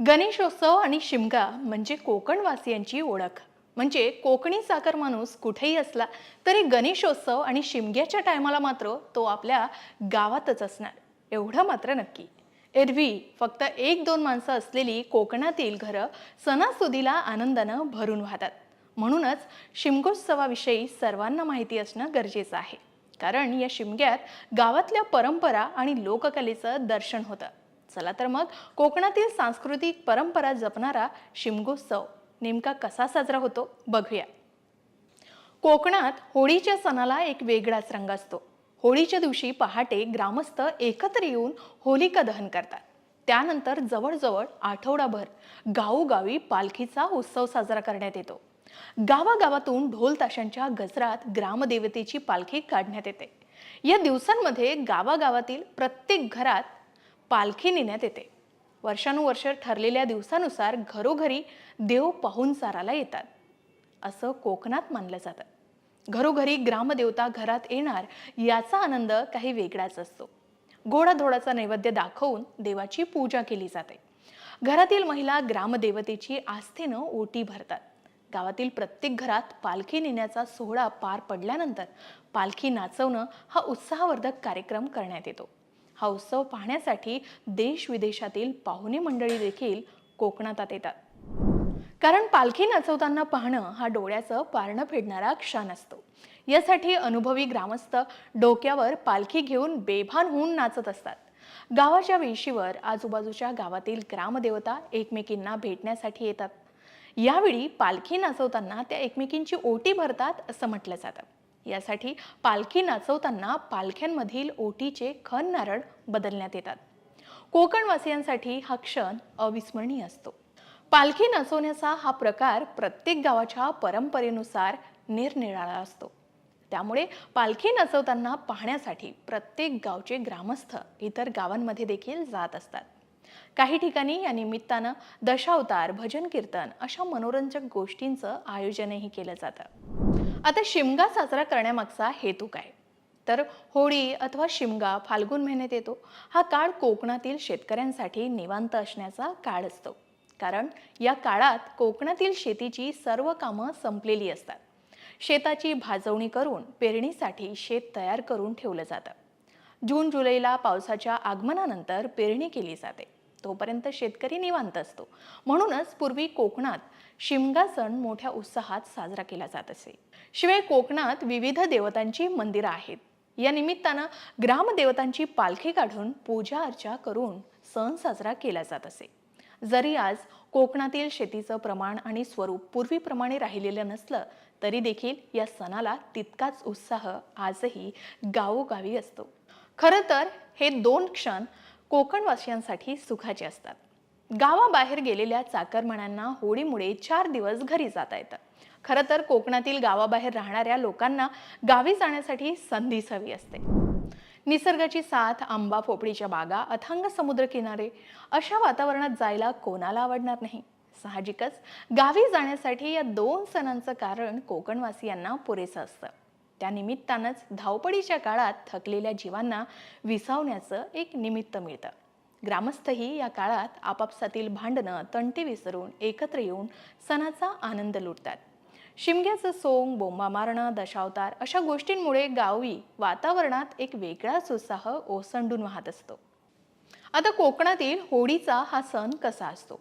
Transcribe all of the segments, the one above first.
गणेशोत्सव आणि शिमगा म्हणजे कोकणवासियांची ओळख. म्हणजे कोकणी साखर माणूस कुठेही असला तरी गणेशोत्सव आणि शिमग्याच्या टायमाला मात्र तो आपल्या गावातच असणार. एवढं मात्र नक्की. एरवी फक्त एक दोन माणसं असलेली कोकणातील घरं सणासुदीला आनंदानं भरून वाहतात. म्हणूनच शिमगोत्सवाविषयी सर्वांना माहिती असणं गरजेचं आहे. कारण या शिमग्यात गावातल्या परंपरा आणि लोककलेचं दर्शन होतं. चला तर मग कोकणातील सांस्कृतिक परंपरा जपणारा शिमगोत्सव नेमका कसा साजरा होतो बघूया. कोकणात होळीच्या सणाला एक वेगळाच रंग असतो. होळीच्या दिवशी पहाटे ग्रामस्थ एकत्र येऊन होलिका दहन करतात. त्यानंतर जवळजवळ आठवडाभर गावोगावी पालखीचा उत्सव साजरा करण्यात येतो. गावागावातून ढोल ताशांच्या गजरात ग्रामदेवतेची पालखी काढण्यात येते. या दिवसांमध्ये गावागावातील प्रत्येक घरात पालखी नेण्यात येते. वर्षानुवर्ष ठरलेल्या दिवसानुसार घरोघरी देव पाहुणचाराला येतात. असं कोकणात मानलं जातं. घरोघरी ग्रामदेवता घरात येणार याचा आनंद काही वेगळाच असतो. गोडाधोडाचा नैवेद्य दाखवून देवाची पूजा केली जाते. घरातील महिला ग्रामदेवतेची आस्थेनं ओटी भरतात. गावातील प्रत्येक घरात पालखी नेण्याचा सोहळा पार पडल्यानंतर पालखी नाचवणं हा उत्साहवर्धक कार्यक्रम करण्यात येतो. हा उत्सव पाहण्यासाठी देश विदेशातील पाहुणे मंडळी देखील कोकणात येतात. कारण पालखी नाचवताना पाहणं हा डोळ्याचं पारणं फेडणारा क्षण असतो. यासाठी अनुभवी ग्रामस्थ डोक्यावर पालखी घेऊन बेभान होऊन नाचत असतात. गावाच्या वेशीवर आजूबाजूच्या गावातील ग्रामदेवता एकमेकींना भेटण्यासाठी येतात. यावेळी पालखी नाचवताना त्या एकमेकींची ओटी भरतात असं म्हटलं जातं. यासाठी पालखी नाचवताना पालख्यांमधील ओटीचे खन नारळ बदलण्यात येतात. कोकणवासियांसाठी हा क्षण अविस्मरणीय असतो. पालखी नाचवण्याचा हा प्रकार प्रत्येक गावाच्या परंपरेनुसार निरनिराळा असतो. त्यामुळे पालखी नाचवताना पाहण्यासाठी प्रत्येक गावचे ग्रामस्थ इतर गावांमध्ये देखील जात असतात. काही ठिकाणी या निमित्तानं दशावतार भजन कीर्तन अशा मनोरंजक गोष्टींचं आयोजनही केलं जातं. आता शिमगा साजरा करण्यामागचा हेतू काय? तर होळी अथवा शिमगा फाल्गुन महिन्यात येतो. हा काळ कोकणातील शेतकऱ्यांसाठी निवांत असण्याचा काळ असतो. कारण या काळात कोकणातील शेतीची सर्व कामं संपलेली असतात. शेताची भाजवणी करून पेरणीसाठी शेत तयार करून ठेवलं जातं. जून जुलैला पावसाच्या आगमनानंतर पेरणी केली जाते. तोपर्यंत शेतकरी निवांत असतो. म्हणूनच पूर्वी कोकणात शिमगा सण मोठ्या उत्साहात साजरा केला जात असे. शिवाय कोकणात विविध देवतांची मंदिरं आहेत. या निमित्तानं ग्रामदेवतांची पालखी काढून पूजा अर्चा करून सण साजरा केला जात असे. जरी आज कोकणातील शेतीचं प्रमाण आणि स्वरूप पूर्वीप्रमाणे राहिलेलं नसलं तरी देखील या सणाला तितकाच उत्साह आजही गावोगावी असतो. खरं तर हे दोन क्षण कोकणवासियांसाठी सुखाचे असतात. गावाबाहेर गेलेल्या चाकरमान्यांना होळीमुळे चार दिवस घरी जाता येतं खरं तर कोकणातील गावाबाहेर राहणाऱ्या लोकांना गावी जाण्यासाठी संधीच हवी असते. निसर्गाची साथ आंबा पोपडीच्या बागा अथांग समुद्रकिनारे अशा वातावरणात जायला कोणाला आवडणार नाही? साहजिकच गावी जाण्यासाठी या दोन सणांचं कारण कोकणवासियांना पुरेसं असतं. त्यानिमित्तानंच धावपडीच्या धावपळीच्या काळात थकलेल्या जीवांना विसावण्याचं एक निमित्त मिळतं. ग्रामस्थही या काळात आपापसातील भांडणं तंटी विसरून एकत्र येऊन सणाचा आनंद लुटतात. शिमग्याचं सोंग बोंबा मारणं दशावतार अशा गोष्टींमुळे गावी वातावरणात एक वेगळाच उत्साह ओसंडून वाहत असतो. आता कोकणातील होळीचा हा सण कसा असतो?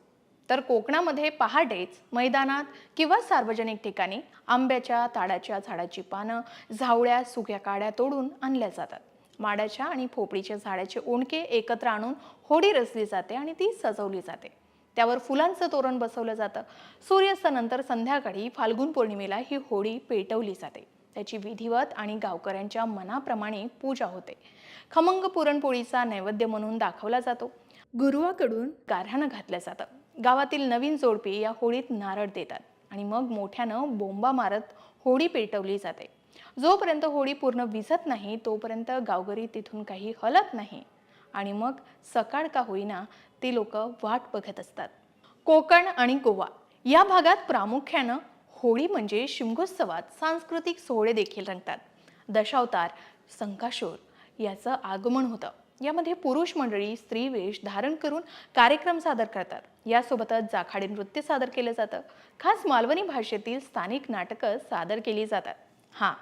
तर कोकणामध्ये पहाटेच मैदानात किंवा सार्वजनिक ठिकाणी आंब्याच्या ताडाच्या झाडाची पानं झावळ्या सुक्या काड्या तोडून आणल्या जातात. माडाच्या आणि फोपडीच्या झाडाचे ओणके एकत्र आणून होडी रचली जाते आणि ती सजवली जाते. त्यावर फुलांचं तोरण बसवलं जातं. सूर्यास्तानंतर संध्याकाळी फाल्गुन पौर्णिमेला ही होळी पेटवली जाते. त्याची विधिवत आणि गावकऱ्यांच्या मनाप्रमाणे पूजा होते. खमंग पुरणपोळीचा नैवेद्य म्हणून दाखवला जातो. गुरुवाकडून गाऱ्हाणं घातलं जातं. गावातील नवीन जोडपी या होळीत नारळ देतात आणि मग मोठ्यानं बोंबा मारत होळी पेटवली जाते. जोपर्यंत होळी पूर्ण विझत नाही तोपर्यंत गावकरी तिथून काही हलत नाही. आणि मग सकाळ का होईना ते लोक वाट बघत असतात. कोकण आणि गोवा या भागात प्रामुख्यानं होळी म्हणजे शिमगोत्सवात सांस्कृतिक सोहळे देखील रंगतात. दशावतार संकाशोर याचं आगमन होतं. यामध्ये पुरुष मंडळी स्त्री वेश धारण करून कार्यक्रम सादर करतात. यासोबतच जाखाडी नृत्य सादर केलं जातं. खास मालवणी भाषेतील स्थानिक नाटकं सादर केली जातात. हां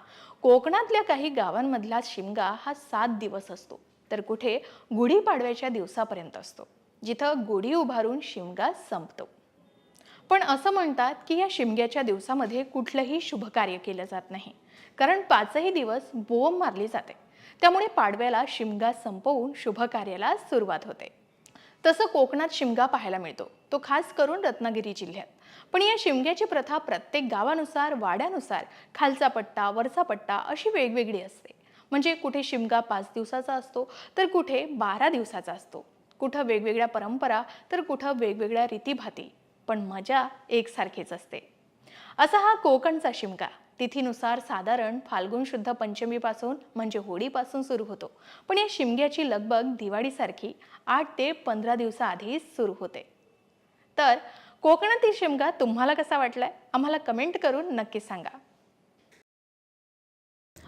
कोकणातल्या काही गावांमधला शिमगा हा सात दिवस असतो. तर कुठे? गुढीपाडव्याच्या दिवसापर्यंत असतो. जिथं गुढी उभारून शिमगा संपतो. पण असं म्हणतात की या शिमग्याच्या दिवसामध्ये कुठलंही शुभ कार्य केलं जात नाही. कारण पाचही दिवस बोंब मारली जाते. त्यामुळे पाडव्याला शिमगा संपवून शुभकार्याला सुरुवात होते. तसं कोकणात शिमगा पाहायला मिळतो. तो खास करून रत्नागिरी जिल्ह्यात. पण या शिमग्याची प्रथा प्रत्येक गावानुसार वाड्यानुसार खालचा पट्टा वरचा पट्टा अशी वेगवेगळी असते. म्हणजे कुठे शिमगा पाच दिवसाचा असतो तर कुठे बारा दिवसाचा असतो. कुठं वेगवेगळ्या परंपरा तर कुठं वेगवेगळ्या रीतीभाती. पण मजा एकसारखीच असते. असा हा कोकणचा शिमगा. तिथीनुसार साधारण फाल्गुन शुद्ध पंचमीपासून म्हणजे होळीपासून सुरू होतो. पण या शिमग्याची लगबग दिवाळीसारखी आठ ते पंधरा दिवसाआधीच सुरू होते. तर कोकणातील शिमगा तुम्हाला कसा वाटलाय? आम्हाला कमेंट करून नक्की सांगा.